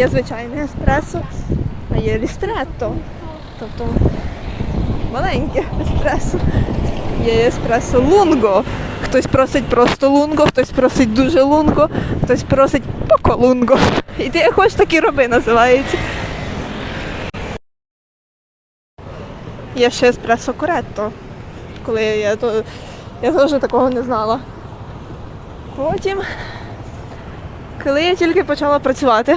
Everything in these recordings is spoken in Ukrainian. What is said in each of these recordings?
Є звичайне еспресо, а є рістретто. Тобто маленьке еспресо. Є еспресо лунго. Хтось просить просто лунго, хтось просить дуже лунго, хтось просить поко лунго. І ти як хочеш, так роби називається. Є ще еспресо коретто. Коли я то я теж такого не знала. Потім, коли я тільки почала працювати,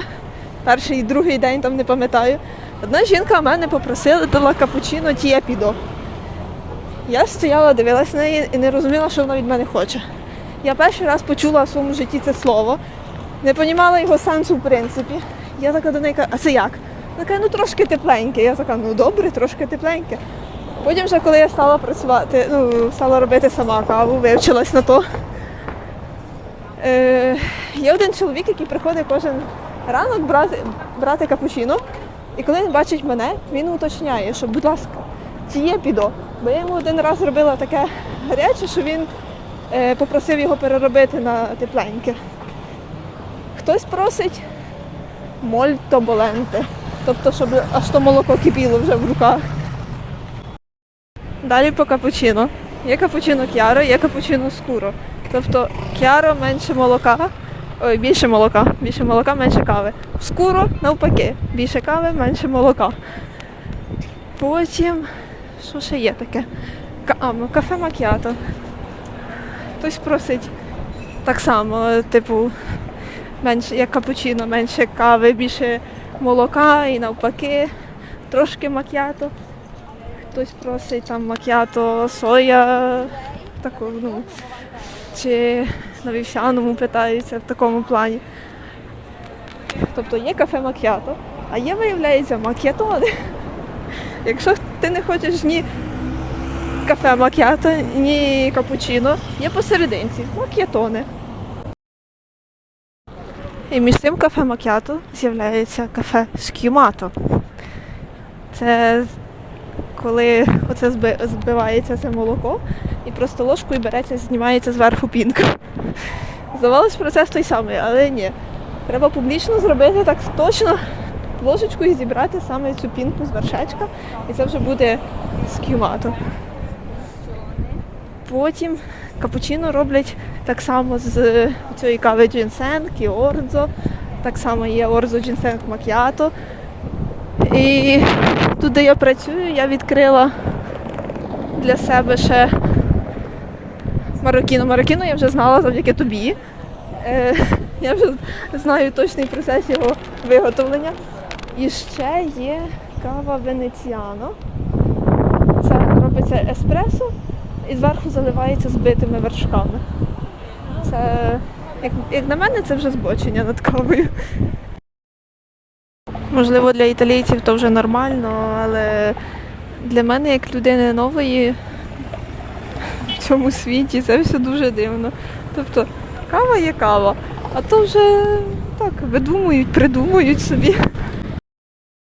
перший і другий день там не пам'ятаю, одна жінка мене попросила дала капучино тіапідо. Я стояла, дивилась на неї і не розуміла, що вона від мене хоче. Я перший раз почула в своєму житті це слово, не розуміла його сенсу в принципі. Я така до неї кажу, а це як? Вона каже, ну трошки тепленьке. Я така, ну добре, трошки тепленьке. Потім вже, коли я стала працювати, ну, стала робити сама каву, вивчилась на то. Е, є один чоловік, який приходить кожен ранок брати, брати капучино. І коли він бачить мене, він уточняє, що, будь ласка, чи підо. Бо я йому один раз зробила таке гаряче, що він е, попросив його переробити на тепленьке. Хтось просить мольто боленте, тобто, щоб аж то молоко кипіло вже в руках. Далі по капучино. Є капучино к'яро, є капучино скуро. Тобто к'яро менше молока, ой, більше молока, більше молока, менше кави. Скуро навпаки, більше кави, менше молока. Потім, що ще є таке? А, ну, кафе макіато. Хтось просить так само, типу, менше як капучино, менше кави, більше молока і навпаки, трошки макіато. Хтось просить там макіато, соя, таку, ну, чи на вівсяному питаються в такому плані. Тобто є кафе макіато, а є, виявляється, макіатони. Якщо ти не хочеш ні кафе макіато, ні капучино, є посерединці макіатони. І між цим кафе макіато з'являється кафе скюмато. Це коли оце збивається це молоко і просто ложкою береться, знімається зверху пінка. Здавалось, процес той самий, але ні. Треба публічно зробити так точно ложечкою зібрати саме цю пінку з вершечка, і це вже буде скюмато. Потім капучино роблять так само з цієї кави джинсенг і ордзо. Так само є ордзо джинсенг макіато. І тут, де я працюю, я відкрила для себе ще марокіно. Марокіно я вже знала завдяки тобі. Е, я вже знаю точний процес його виготовлення. І ще є кава венеціано. Це робиться еспресо і зверху заливається збитими вершками. Це, як, як на мене, це вже збочення над кавою. Можливо, для італійців то вже нормально, але для мене, як людини нової цьому світі, це все дуже дивно. Тобто кава є кава, а то вже так видумують, придумують собі.